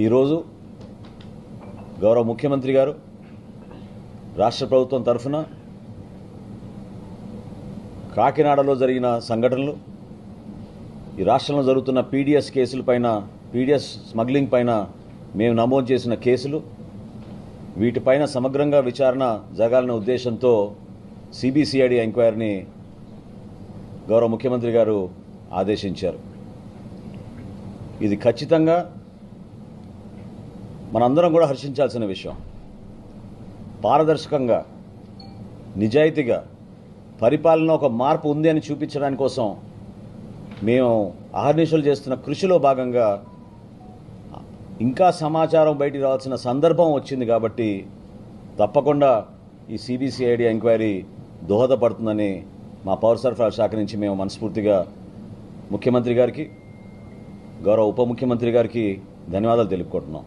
ఈరోజు గౌరవ ముఖ్యమంత్రి గారు రాష్ట్ర ప్రభుత్వం తరఫున కాకినాడలో జరిగిన సంఘటనలు ఈ రాష్ట్రంలో జరుగుతున్న పీడిఎస్ కేసులపైన పీడిఎస్ స్మగ్లింగ్ పైన మేము నమోదు చేసిన కేసులు వీటిపైన సమగ్రంగా విచారణ జరగాలనే ఉద్దేశంతో సిబిసిఐడి ఎంక్వైరీని గౌరవ ముఖ్యమంత్రి గారు ఆదేశించారు. ఇది ఖచ్చితంగా మనందరం కూడా హర్షించాల్సిన విషయం. పారదర్శకంగా నిజాయితీగా పరిపాలన ఒక మార్పు ఉంది అని చూపించడానికి కోసం మేము అహర్నిశలు చేస్తున్న కృషిలో భాగంగా ఇంకా సమాచారం బయటికి రావాల్సిన సందర్భం వచ్చింది కాబట్టి తప్పకుండా ఈ సిబిసిఐడి ఎంక్వైరీ దోహదపడుతుందని మా పౌర సరఫరాల శాఖ నుంచి మేము మనస్ఫూర్తిగా ముఖ్యమంత్రి గారికి గౌరవ ఉప ముఖ్యమంత్రి గారికి ధన్యవాదాలు తెలుపుకుంటున్నాం.